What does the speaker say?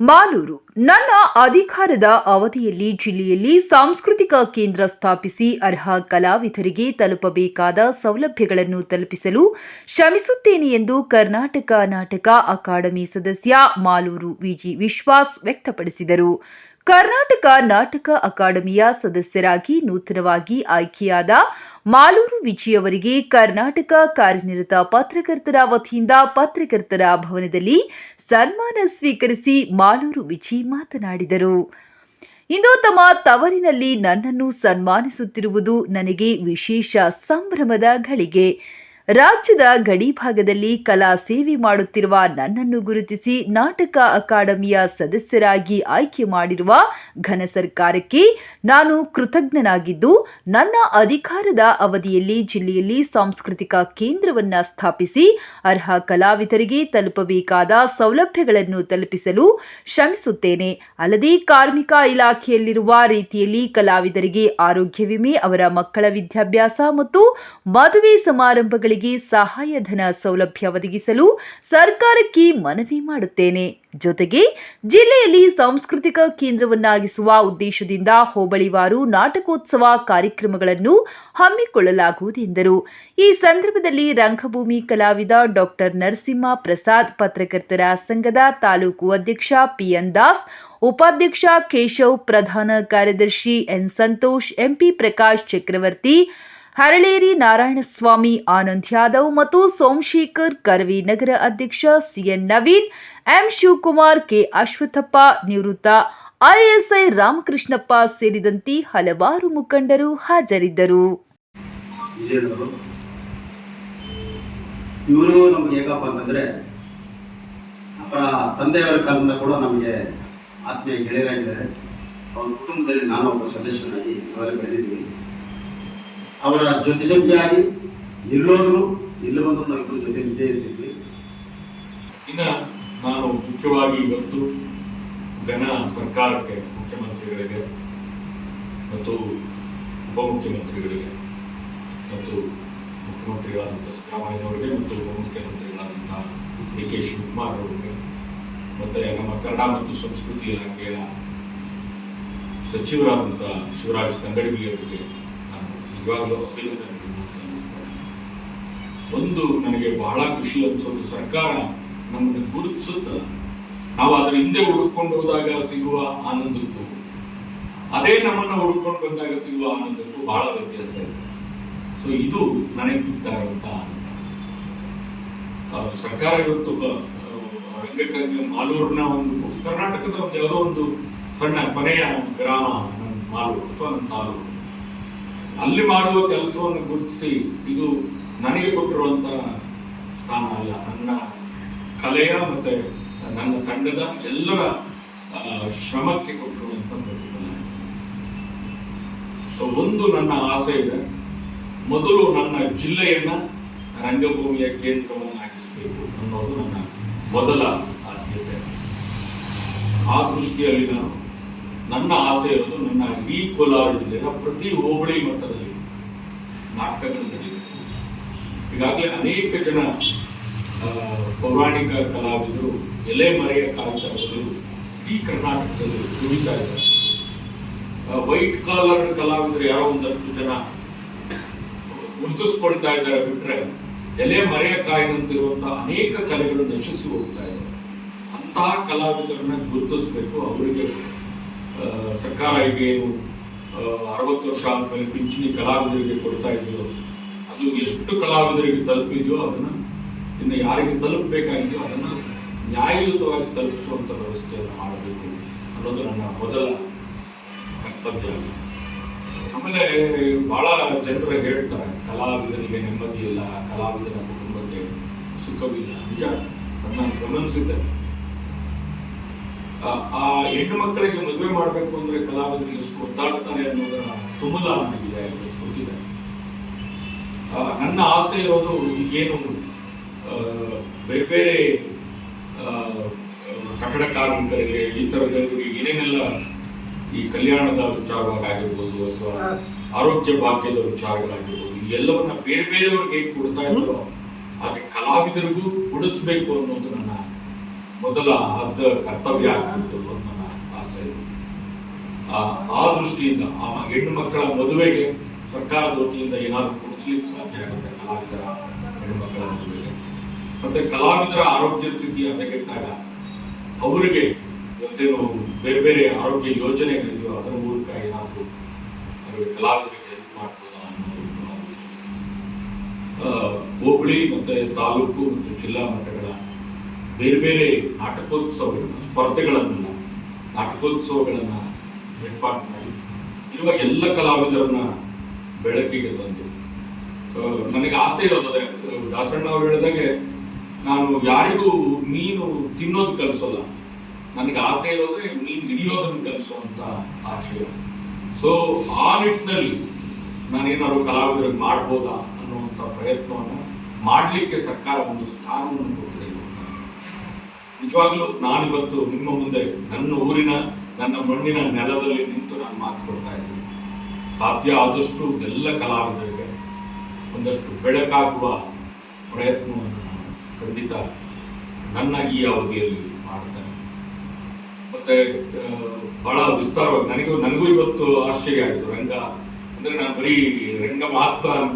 ಮಾಲೂರು. ನನ್ನ ಅಧಿಕಾರದ ಅವಧಿಯಲ್ಲಿ ಜಿಲ್ಲೆಯಲ್ಲಿ ಸಾಂಸ್ಕೃತಿಕ ಕೇಂದ್ರ ಸ್ಥಾಪಿಸಿ ಅರ್ಹ ಕಲಾವಿದರಿಗೆ ತಲುಪಬೇಕಾದ ಸೌಲಭ್ಯಗಳನ್ನು ತಲುಪಿಸಲು ಶ್ರಮಿಸುತ್ತೇನೆ ಎಂದು ಕರ್ನಾಟಕ ನಾಟಕ ಅಕಾಡೆಮಿ ಸದಸ್ಯ ಮಾಲೂರು ವಿಜಿ ವಿಶ್ವಾಸ್ ವ್ಯಕ್ತಪಡಿಸಿದರು. ಕರ್ನಾಟಕ ನಾಟಕ ಅಕಾಡೆಮಿಯ ಸದಸ್ಯರಾಗಿ ನೂತನವಾಗಿ ಆಯ್ಕೆಯಾದ ಮಾಲೂರು ವಿಜಿ ಅವರಿಗೆ ಕರ್ನಾಟಕ ಕಾರ್ಯನಿರತ ಪತ್ರಕರ್ತರ ವತಿಯಿಂದ ಪತ್ರಕರ್ತರ ಭವನದಲ್ಲಿ ಸನ್ಮಾನ ಸ್ವೀಕರಿಸಿ ಮಾಲೂರು ವಿಜಿ ಮಾತನಾಡಿದರು. ಇಂದು ತಮ್ಮ ತವರಿನಲ್ಲಿ ನನ್ನನ್ನು ಸನ್ಮಾನಿಸುತ್ತಿರುವುದು ನನಗೆ ವಿಶೇಷ ಸಂಭ್ರಮದ ಘಳಿಗೆ. ರಾಜ್ಯದ ಗಡಿಭಾಗದಲ್ಲಿ ಕಲಾ ಸೇವೆ ಮಾಡುತ್ತಿರುವ ನನ್ನನ್ನು ಗುರುತಿಸಿ ನಾಟಕ ಅಕಾಡೆಮಿಯ ಸದಸ್ಯರಾಗಿ ಆಯ್ಕೆ ಮಾಡಿರುವ ಘನ ಸರ್ಕಾರಕ್ಕೆ ನಾನು ಕೃತಜ್ಞನಾಗಿದ್ದು, ನನ್ನ ಅಧಿಕಾರದ ಅವಧಿಯಲ್ಲಿ ಜಿಲ್ಲೆಯಲ್ಲಿ ಸಾಂಸ್ಕೃತಿಕ ಕೇಂದ್ರವನ್ನ ಸ್ಥಾಪಿಸಿ ಅರ್ಹ ಕಲಾವಿದರಿಗೆ ತಲುಪಬೇಕಾದ ಸೌಲಭ್ಯಗಳನ್ನು ತಲುಪಿಸಲು ಶ್ರಮಿಸುತ್ತೇನೆ. ಅಲ್ಲದೆ ಕಾರ್ಮಿಕ ಇಲಾಖೆಯಲ್ಲಿರುವ ರೀತಿಯಲ್ಲಿ ಕಲಾವಿದರಿಗೆ ಆರೋಗ್ಯ ವಿಮೆ, ಅವರ ಮಕ್ಕಳ ವಿದ್ಯಾಭ್ಯಾಸ ಮತ್ತು ಮದುವೆ ಸಮಾರಂಭಗಳಿಗೆ ಸಹಾಯಧನ ಸೌಲಭ್ಯ ಒದಗಿಸಲು ಸರ್ಕಾರಕ್ಕೆ ಮನವಿ ಮಾಡುತ್ತೇನೆ. ಜೊತೆಗೆ ಜಿಲ್ಲೆಯಲ್ಲಿ ಸಾಂಸ್ಕೃತಿಕ ಕೇಂದ್ರವನ್ನಾಗಿಸುವ ಉದ್ದೇಶದಿಂದ ಹೋಬಳಿವಾರು ನಾಟಕೋತ್ಸವ ಕಾರ್ಯಕ್ರಮಗಳನ್ನು ಹಮ್ಮಿಕೊಳ್ಳಲಾಗುವುದು ಎಂದರು. ಈ ಸಂದರ್ಭದಲ್ಲಿ ರಂಗಭೂಮಿ ಕಲಾವಿದ ಡಾಕ್ಟರ್ ನರಸಿಂಹ ಪ್ರಸಾದ್, ಪತ್ರಕರ್ತರ ಸಂಘದ ತಾಲೂಕು ಅಧ್ಯಕ್ಷ ಪಿಎನ್ ದಾಸ್, ಉಪಾಧ್ಯಕ್ಷ ಕೇಶವ್, ಪ್ರಧಾನ ಕಾರ್ಯದರ್ಶಿ ಎನ್ ಸಂತೋಷ್, ಎಂಪಿ ಪ್ರಕಾಶ್ ಚಕ್ರವರ್ತಿ ಹರಳೇರಿ ನಾರಾಯಣಸ್ವಾಮಿ, ಆನಂದ್ ಯಾದವ್ ಮತ್ತು ಸೋಮಶೇಖರ್ ಕರವಿ ನಗರ ಅಧ್ಯಕ್ಷ C N Naveen, M Shivakumar K Ashwathappa ನಿವೃತ್ತ ಐಎಸ್ಐ ರಾಮಕೃಷ್ಣಪ್ಪ ಸೇರಿದಂತೆ ಹಲವಾರು ಮುಖಂಡರು ಹಾಜರಿದ್ದರು. ಇವರು ನಮ್ಗೆ ಹೇಗಪ್ಪ ಅಂತಂದ್ರೆ ಅವರ ತಂದೆಯವರ ಕಾಲದಿಂದ ಕೂಡ ನಮಗೆ ಆತ್ಮೀಯ ಗೆಳೆಯರಾಗಿದ್ದಾರೆ. ಅವರ ಕುಟುಂಬದಲ್ಲಿ ನಾನು ಒಬ್ಬ ಸದಸ್ಯನಾಗಿ ನಾವೆಲ್ಲ ಬೆಳೆದಿದ್ದೀವಿ. ಅವರ ಜೊತೆ ಜೊತೆಯಾಗಿ ಎಲ್ಲೋದ್ರು ಎಲ್ಲ ಬಂದ್ರು ನಾವು ಇಬ್ಬರು ಜೊತೆ ಇದ್ದೇ ಇರ್ತಿದ್ವಿ. ಇನ್ನು ನಾನು ಮುಖ್ಯವಾಗಿ ಇವತ್ತು ಘನ ಸರ್ಕಾರಕ್ಕೆ ಮುಖ್ಯಮಂತ್ರಿಗಳಿಗೆ ಮತ್ತು ಉಪಮುಖ್ಯಮಂತ್ರಿಗಳಿಗೆ ಮತ್ತು ಮುಖ್ಯಮಂತ್ರಿಗಳಾದಂಥ ಸಿದ್ದರಾಮಯ್ಯನವರಿಗೆ ಮತ್ತು ಉಪಮುಖ್ಯಮಂತ್ರಿಗಳಾದಂಥ ಡಿ ಕೆ ಶಿವಕುಮಾರ್ ಅವರಿಗೆ, ಮತ್ತು ನಮ್ಮ ಕನ್ನಡ ಮತ್ತು ಸಂಸ್ಕೃತಿ ಇಲಾಖೆಯ ಸಚಿವರಾದಂಥ ಶಿವರಾಜ್ ತಂಗಡಗಿ ನಿಜವಾಗ್ಲೂ ಒಂದು ನನಗೆ ಬಹಳ ಖುಷಿ ಅನ್ಸೋದು, ಸರ್ಕಾರ ನಮ್ಮನ್ನು ಗುರುತಿಸುತ್ತ ನಾವು ಅದರ ಹಿಂದೆ ಹುಡುಕೊಂಡು ಹೋದಾಗ ಸಿಗುವ ಆನಂದಕ್ಕೂ, ಅದೇ ನಮ್ಮನ್ನ ಹುಡುಕೊಂಡು ಬಂದಾಗ ಸಿಗುವ ಆನಂದಕ್ಕೂ ಬಹಳ ವ್ಯತ್ಯಾಸ ಇದೆ. ಸೊ ಇದು ನನಗೆ ಸಿಗ್ತಾ ಇರುವಂತ ಆನಂದ ಸರ್ಕಾರ ಇವತ್ತು ರಂಗಕರ್ಮಿ ಮಾಲೂರಿನ ಒಂದು, ಕರ್ನಾಟಕದ ಒಂದು, ಯಾವುದೋ ಒಂದು ಸಣ್ಣ ಕೊನೆಯ ಗ್ರಾಮ ಮಾಲೂರು, ಅಥವಾ ನನ್ನ ತಾಲೂಕು. ಅಲ್ಲಿ ಮಾಡುವ ಕೆಲಸವನ್ನು ಗುರುತಿಸಿ, ಇದು ನನಗೆ ಕೊಟ್ಟಿರುವಂತ ಸ್ಥಾನ ಅಲ್ಲ. ನನ್ನ ಕಲೆಯ ಮತ್ತೆ ನನ್ನ ತಂಡದ ಎಲ್ಲರ ಶ್ರಮಕ್ಕೆ ಕೊಟ್ಟಿರುವಂತ ಪ್ರತಿಫಲ. ಸೊ ಒಂದು ನನ್ನ ಆಸೆ ಇದೆ. ಮೊದಲು ನನ್ನ ಜಿಲ್ಲೆಯನ್ನ ರಂಗಭೂಮಿಯ ಕೇಂದ್ರವನ್ನಾಗಿಸಬೇಕು ಅನ್ನೋದು ನನ್ನ ಮೊದಲ ಆದ್ಯತೆ. ಆ ದೃಷ್ಟಿಯಲ್ಲಿ ನಾನು ನನ್ನ ಆಸೆ ಇರೋದು ನನ್ನ ಇಡೀ ಕೋಲಾರ ಜಿಲ್ಲೆಯ ಪ್ರತಿ ಹೋಬಳಿ ಮಟ್ಟದಲ್ಲಿ ನಾಟಕಗಳು ನಡೆಯಬೇಕು ಈಗಾಗಲೇ ಅನೇಕ ಜನ ಪೌರಾಣಿಕ ಕಲಾವಿದರು ಎಲೆ ಮರೆಯ ಕಾಲಚಾರಗಳು ಈ ಕರ್ನಾಟಕದಲ್ಲಿ ದುಡಿತಾ ಇದ್ದಾರೆ. ವೈಟ್ ಕಾಲರ್ ಕಲಾವಿದರು ಯಾರೋ ಒಂದಷ್ಟು ಜನ ಗುರುತಿಸ್ಕೊಳ್ತಾ ಇದ್ದಾರೆ ಬಿಟ್ರೆ ಎಲೆ ಮರೆಯ ಕಾಯಿನಂತಿರುವಂತಹ ಅನೇಕ ಕಲೆಗಳು ನಶಿಸಿ ಹೋಗ್ತಾ ಇದ್ದಾರೆ ಅಂತಹ ಕಲಾವಿದರನ್ನ ಗುರುತಿಸ್ಬೇಕು ಅವರಿಗೆ ಸರ್ಕಾರ ಈಗ ಏನು ಅರವತ್ತು ವರ್ಷ ಆದಮೇಲೆ ಪಿಂಚಣಿ ಕಲಾವಿದರಿಗೆ ಕೊಡ್ತಾ ಇದೆಯೋ, ಅದು ಎಷ್ಟು ಕಲಾವಿದರಿಗೆ ತಲುಪಿದೆಯೋ ಅದನ್ನ ಇನ್ನು ಯಾರಿಗೆ ತಲುಪಬೇಕಾಗಿದೆಯೋ ಅದನ್ನ ನ್ಯಾಯಯುತವಾಗಿ ತಲುಪಿಸುವಂತ ವ್ಯವಸ್ಥೆಯನ್ನು ಮಾಡಬೇಕು ಅನ್ನೋದು ನನ್ನ ಮೊದಲ ಕರ್ತವ್ಯ. ಆಮೇಲೆ ಬಹಳ ಜನರು ಹೇಳ್ತಾರೆ, ಕಲಾವಿದನಿಗೆ ನೆಮ್ಮದಿ ಇಲ್ಲ, ಕಲಾವಿದನ ಕುಟುಂಬಕ್ಕೆ ಸುಖವಿಲ್ಲ. ನಿಜ ನಾನು ಗಮನಿಸಿದ್ದೇನೆ ಆ- ಹೆಣ್ಣು ಮಕ್ಕಳಿಗೆ ಮದುವೆ ಮಾಡಬೇಕು ಅಂದ್ರೆ ಕಲಾವಿದರಿಗೆ ಎಷ್ಟು ಒದ್ದಾಡ್ತಾರೆ ಅನ್ನೋದರ ತುಮುಲ ನನಗಿದೆ ಗೊತ್ತಿದೆ. ನನ್ನ ಆಸೆ ಇರೋದು ಈಗೇನು ಬೇರೆ ಬೇರೆ ಕಟ್ಟಡ ಕಾರ್ಮಿಕರಿಗೆ, ಈ ಏನೇನೆಲ್ಲ ಈ ಕಲ್ಯಾಣದ ವಿಚಾರವಾಗಿರ್ಬೋದು ಅಥವಾ ಆರೋಗ್ಯ ಭಾಗ್ಯದ ವಿಚಾರಗಳಾಗಿರ್ಬೋದು ಎಲ್ಲವನ್ನ ಬೇರೆ ಬೇರೆಯವ್ರಿಗೆ ಕೊಡ್ತಾ ಇದ್ರು ಹಾಗೆ ಕಲಾವಿದರಿಗೂ ಕೊಡಿಸ್ಬೇಕು ಅನ್ನೋದು ನನ್ನ ಮೊದಲ ಅರ್ಧ ಕರ್ತವ್ಯ ಆಗ್ಬಿಟ್ಟು ನನ್ನ ಆಸೆ. ಆ ದೃಷ್ಟಿಯಿಂದ, ಆ ಹೆಣ್ಣು ಮಕ್ಕಳ ಮದುವೆಗೆ ಸರ್ಕಾರದ ವತಿಯಿಂದ ಏನಾದರೂ ಕೊಡಿಸ್ಲಿಕ್ಕೆ ಸಾಧ್ಯ ಆಗುತ್ತೆ ಕಲಾವಿದರ ಹೆಣ್ಣು ಮಕ್ಕಳ ಮದುವೆಗೆ. ಮತ್ತೆ ಕಲಾವಿದರ ಆರೋಗ್ಯ ಸ್ಥಿತಿ ಹದಗೆಟ್ಟಾಗ ಅವರಿಗೆ ಮತ್ತೇನು ಬೇರೆ ಬೇರೆ ಆರೋಗ್ಯ ಯೋಜನೆಗಳಿದೆಯೋ ಅದರ ಮೂಲಕ ಏನಾದರೂ ಅವರಿಗೆ ಕಲಾವಿದರಿಗೆ ಹೆಲ್ಪ್ ಮಾಡ್ಬೋದಾ ಅನ್ನೋದು ಹೋಬಳಿ ಮತ್ತೆ ತಾಲೂಕು ಮತ್ತು ಜಿಲ್ಲಾ ಮಟ್ಟಗಳ ಬೇರೆ ಬೇರೆ ನಾಟಕೋತ್ಸವಗಳನ್ನು ಸ್ಪರ್ಧೆಗಳನ್ನ, ನಾಟಕೋತ್ಸವಗಳನ್ನು ಏರ್ಪಾಡು ಮಾಡಿ, ಇರುವ ಎಲ್ಲ ಕಲಾವಿದರನ್ನ ಬೆಳಕಿಗೆ ತಂದು. ನನಗೆ ಆಸೆ ಇರೋದು ದಾಸಣ್ಣ ಅವ್ರು ಹೇಳಿದಾಗೆ, ನಾನು ಯಾರಿಗೂ ಮೀನು ತಿನ್ನೋದು ಕಲಿಸೋಲ್ಲ. ನನಗೆ ಆಸೆ ಇರೋದೇ ಮೀನು ಹಿಡಿಯೋದನ್ನು ಕಲಿಸುವಂತ ಆಶಯ. ಸೊ ಆ ನಿಟ್ಟಿನಲ್ಲಿ ನಾನೇನಾದ್ರು ಕಲಾವಿದರಿಗೆ ಮಾಡ್ಬೋದಾ ಅನ್ನುವಂಥ ಪ್ರಯತ್ನವನ್ನು ಮಾಡಲಿಕ್ಕೆ ಸರ್ಕಾರ ಒಂದು ಸ್ಥಾನವನ್ನು ಕೊಟ್ಟಿದೆ. ನಿಜವಾಗ್ಲೂ ನಾನಿವತ್ತು ನಿಮ್ಮ ಮುಂದೆ ನನ್ನ ಊರಿನ, ನನ್ನ ಮಣ್ಣಿನ ನೆಲದಲ್ಲಿ ನಿಂತು ನಾನು ಮಾತು ಕೊಡ್ತಾ ಇದ್ದೀನಿ. ಸಾಧ್ಯ ಆದಷ್ಟು ಎಲ್ಲ ಕಲಾವಿದರಿಗೆ ಒಂದಷ್ಟು ಬೆಳಕಾಗುವ ಪ್ರಯತ್ನವನ್ನು ನಾನು ಖಂಡಿತ ನನ್ನ ಈ ಅವಧಿಯಲ್ಲಿ ಮಾಡ್ತೇನೆ ಮತ್ತೆ ಬಹಳ ವಿಸ್ತಾರವಾಗಿ ನನಗೂ ನನಗೂ ಇವತ್ತು ಆಶ್ಚರ್ಯ ಆಯಿತು ರಂಗ. ಅಂದರೆ ನಾನು ಬರೀ ರಂಗ ಮಾತ್ರ